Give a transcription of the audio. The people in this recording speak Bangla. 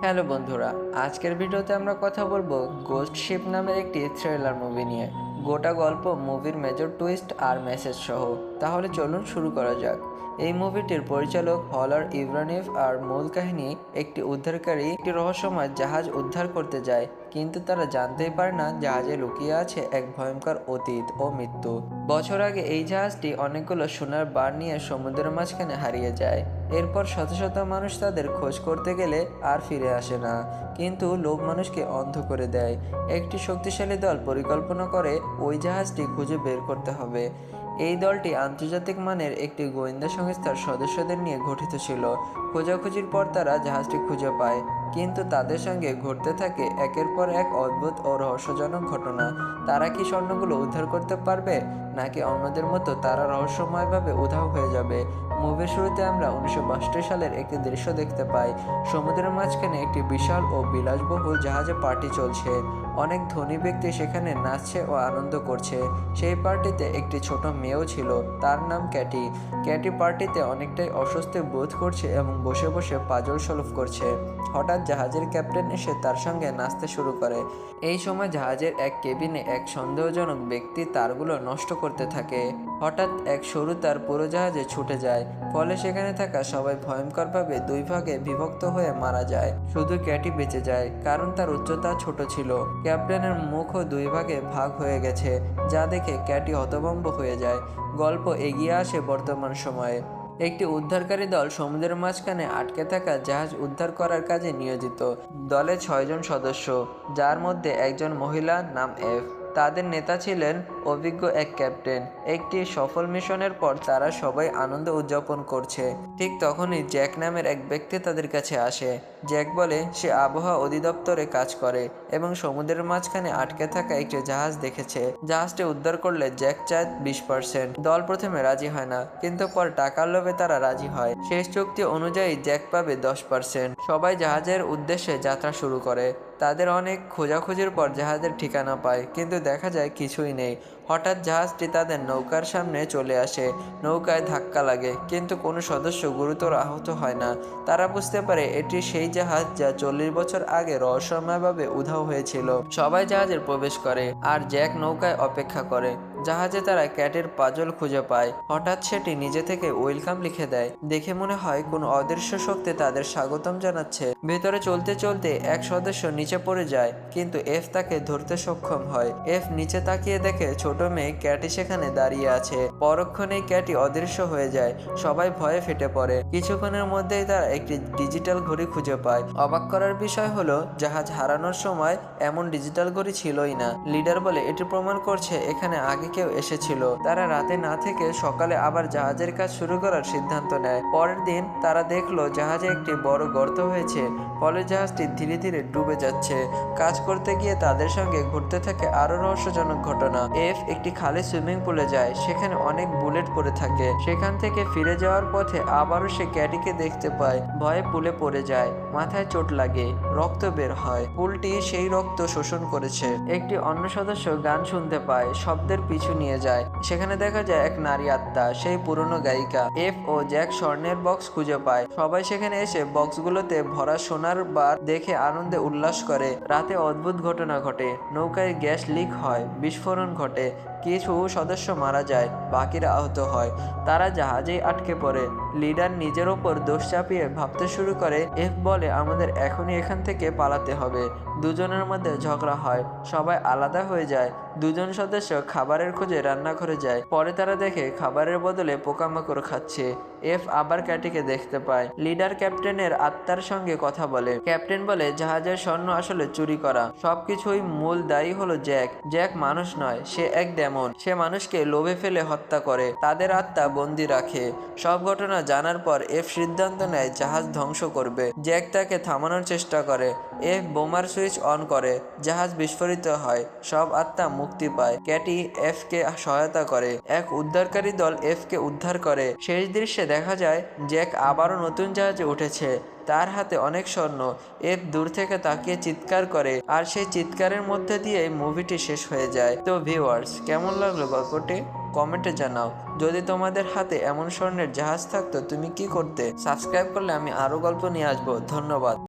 হ্যালো বন্ধুরা, আজকের ভিডিওতে আমরা কথা বলব গোস্ট শিপ নামের একটি থ্রিলার মুভি নিয়ে। গোটা গল্প মুভির মেজর টুইস্ট আর মেসেজ সহ। তাহলে চলুন শুরু করা যাক। এই মুভিটির পরিচালক হলার ইব্রানিফ আর মূল কাহিনী একটি উদ্ধারকারী, একটি রহস্যময় জাহাজ উদ্ধার করতে যায়, কিন্তু তারা জানতেই পারে না জাহাজে লুকিয়ে আছে এক ভয়ঙ্কর অতীত ও মৃত্যু। বছর আগে এই জাহাজটি অনেকগুলো সোনার বার নিয়ে সমুদ্রের মাঝখানে হারিয়ে যায়। এরপর শত শত মানুষ তাদের খোঁজ করতে গেলে আর ফিরে আসে না, কিন্তু লোভ মানুষকে অন্ধ করে দেয়। একটি শক্তিশালী দল পরিকল্পনা করে ওই জাহাজটি খুঁজে বের করতে হবে। এই দলটি আন্তর্জাতিক মানের একটি গোয়েন্দা সংস্থার সদস্যদের নিয়ে গঠিত ছিল। খোঁজাখুঁজির পর তারা জাহাজটি খুঁজে পায়। কিন্তু তাদের সঙ্গে ঘটতে থাকে একের পর এক অদ্ভুত ও রহস্যজনক ঘটনা। তারা কি স্বর্ণগুলো উদ্ধার করতে পারবে? নাকি অন্যদের মতো তারা রহস্যময়ভাবে উধাও হয়ে যাবে? মুভির শুরুতে আমরা উনিশশো সালের একটি দৃশ্য দেখতে পাই। সমুদ্রের মাঝখানে একটি বিশাল ও বিলাসবহুল জাহাজে পার্টি চলছে। অনেক ধনী ব্যক্তি সেখানে নাচছে ও আনন্দ করছে। সেই পার্টিতে একটি ছোট মেয়েও ছিল, তার নাম ক্যাটি। ক্যাটি পার্টিতে অনেকটাই অস্বস্তি বোধ করছে এবং বসে বসে পাজল সলভ করছে। হঠাৎ জাহাজের ক্যাপ্টেন এসে তার সঙ্গে নাচতে শুরু করে। এই সময় জাহাজের এক কেবিনে এক সন্দেহজনক ব্যক্তি তারগুলো নষ্ট করতে থাকে। হঠাৎ এক সরু তার পুরো জাহাজে ছুটে যায়। ফলে সেখানে থাকা সবাই ভয়ঙ্করভাবে দুই ভাগে বিভক্ত হয়ে মারা যায়। শুধু ক্যাটি বেঁচে যায়, কারণ তার উচ্চতা ছোট ছিল। ক্যাপ্টেনের মুখও দুই ভাগে ভাগ হয়ে গেছে, যা দেখে ক্যাটি হতভম্ব হয়ে যায়। গল্প এগিয়ে আসে বর্তমান সময়ে। একটি উদ্ধারকারী দল সমুদ্রের মাঝখানে আটকে থাকা জাহাজ উদ্ধার করার কাজে নিয়োজিত। দলে ছয়জন সদস্য, যার মধ্যে একজন মহিলা নাম এফ। তাদের নেতা ছিলেন অভিজ্ঞ এক ক্যাপ্টেন। একটি সফল মিশনের পর তারা সবাই আনন্দ উদযাপন করছে। ঠিক তখনই জ্যাক নামের এক ব্যক্তি তাদের কাছে আসে। জ্যাক বলে, সে আবহাওয়া অধিদপ্তরে কাজ করে এবং সমুদ্রের মাঝখানে আটকে থাকা একটি জাহাজ দেখেছে। জাহাজটি উদ্ধার করলে জ্যাক চায় বিশ পার্সেন্ট দল প্রথমে রাজি হয় না, কিন্তু পর টাকার লোভে তারা রাজি হয়। শেষ চুক্তি অনুযায়ী জ্যাক পাবে দশ পার্সেন্ট সবাই জাহাজের উদ্দেশ্যে যাত্রা শুরু করে। তাদের অনেক খোঁজাখুঁজির পর জাহাজের ঠিকানা পায়, কিন্তু দেখা যায় কিছুই নেই। হঠাৎ জাহাজটি তাদের নৌকার সামনে চলে আসে। নৌকায় ধাক্কা লাগে, কিন্তু কোনো সদস্য গুরুতর আহত হয় না। তারা বুঝতে পারে এটি সেই জাহাজ যা চল্লিশ বছর আগে রহস্যময়ভাবে উধাও হয়েছিল। সবাই জাহাজের প্রবেশ করে, আর জ্যাক নৌকায় অপেক্ষা করে। জাহাজে তারা ক্যাটের পাজল খুঁজে পায়। হঠাৎ সেটি নিজে থেকে ওয়েলকাম লিখে দেয়। দেখে মনে হয় কোনো অদৃশ্য শক্তি তাদের স্বাগতম জানাচ্ছে। ভেতরে চলতে চলতে এক সদস্য নিচে পড়ে যায়, কিন্তু এফ তাকে ধরতে সক্ষম হয়। এফ নিচে তাকিয়ে দেখে ছোট মেয়ে ক্যাটি সেখানে দাঁড়িয়ে আছে। পরক্ষণেই ক্যাটি অদৃশ্য হয়ে যায়, সবাই ভয়ে ফেটে পড়ে। কিছুক্ষণের মধ্যেই তারা একটি ডিজিটাল ঘড়ি খুঁজে পায়। অবাক করার বিষয় হলো, জাহাজ হারানোর সময় এমন ডিজিটাল ঘড়ি ছিলই না। লিডার বলে এটি প্রমাণ করছে, এখানে আগে কেউ এসেছিল। তারা রাতে না থেকে সকালে আবার জাহাজের কাজ শুরু করার সিদ্ধান্ত নেয়। পরের দিন তারা দেখল জাহাজে একটি বড় গর্ত হয়েছে। ফলে জাহাজটি ধীরে ধীরে ডুবে যাচ্ছে। কাজ করতে গিয়ে তাদের সঙ্গে ঘটতে থাকে আরও রহস্যজনক ঘটনা। এফ একটি খালি সুইমিং পুলে যায়। সেখানে অনেক বুলেট পড়ে থাকে। সেখান থেকে ফিরে যাওয়ার পথে আবারও সে ক্যাটিকে দেখতে পায়। ভয়ে পুলে পড়ে যায়। মাথায় চোট লাগে। রক্ত বের হয়। পুলটি সেই রক্ত শোষণ করেছে। একটি অন্য সদস্য গান শুনতে পায়। শব্দের পিছু নিয়ে যায়। সেখানে দেখা যায় এক নারী আত্মা, সেই পুরনো গায়িকা এফ ও জ্যাক স্বর্ণের বক্স খুঁজে পায়। সবাই সেখানে এসে বক্সগুলোতে ভরা সোনার বার দেখে আনন্দে উল্লাস করে। রাতে অদ্ভুত ঘটনা ঘটে। নৌকায় গ্যাস লিক হয়, বিস্ফোরণ ঘটে। কিছু সদস্য মারা যায়, বাকিরা আহত হয়। তারা জাহাজেই আটকে পড়ে। লিডার নিজের ওপর দোষ চাপিয়ে ভাবতে শুরু করে, এফ বলে, আমাদের এখনই এখান থেকে পালাতে হবে। দুজনের মধ্যে ঝগড়া হয়, সবাই আলাদা হয়ে যায়। দুজন সদস্য খাবারের খোঁজে রান্নাঘরে যায়। পরে তারা দেখে খাবারের বদলে পোকামাকড় খাচ্ছে। এফ আবার ক্যাটিকে দেখতে পায়। লিডার ক্যাপ্টেনের আত্মার সঙ্গে কথা বলে। ক্যাপ্টেন বলে, জাহাজের স্বর্ণ আসলে চুরি করা। সবকিছুই মূল দায়ী হলো জ্যাক। জ্যাক মানুষ নয়, সে এক ডেমন। সে মানুষকে লোভে ফেলে হত্যা করে। তাদের আত্মা বন্দি রাখে। সব ঘটনা জানার পর এফ সিদ্ধান্ত নেয় জাহাজ ধ্বংস করবে। জ্যাক তাকে থামানোর চেষ্টা করে। এফ বোমার সুইচ অন করে। জাহাজ বিস্ফোরিত হয়। সব আত্মা মুক্তি পায়। ক্যাটি এফ কে সহায়তা করে। এক উদ্ধারকারী দল এফ কে উদ্ধার করে। শেষ দৃশ্যে দেখা যায়, জ্যাক আবারও নতুন জাহাজে উঠেছে। তার হাতে অনেক স্বর্ণ। এফ দূর থেকে তাকিয়ে চিৎকার করে, আর সেই চিৎকারের মধ্যে দিয়ে মুভিটি শেষ হয়ে যায়। তো ভিউয়ার্স, কেমন লাগল গল্পটি? কমেন্টে জানাও। যদি তোমাদের হাতে এমন স্বর্ণের জাহাজ থাকতো, তুমি কি করতে? সাবস্ক্রাইব করলে আমি আরও গল্প নিয়ে আসব। ধন্যবাদ।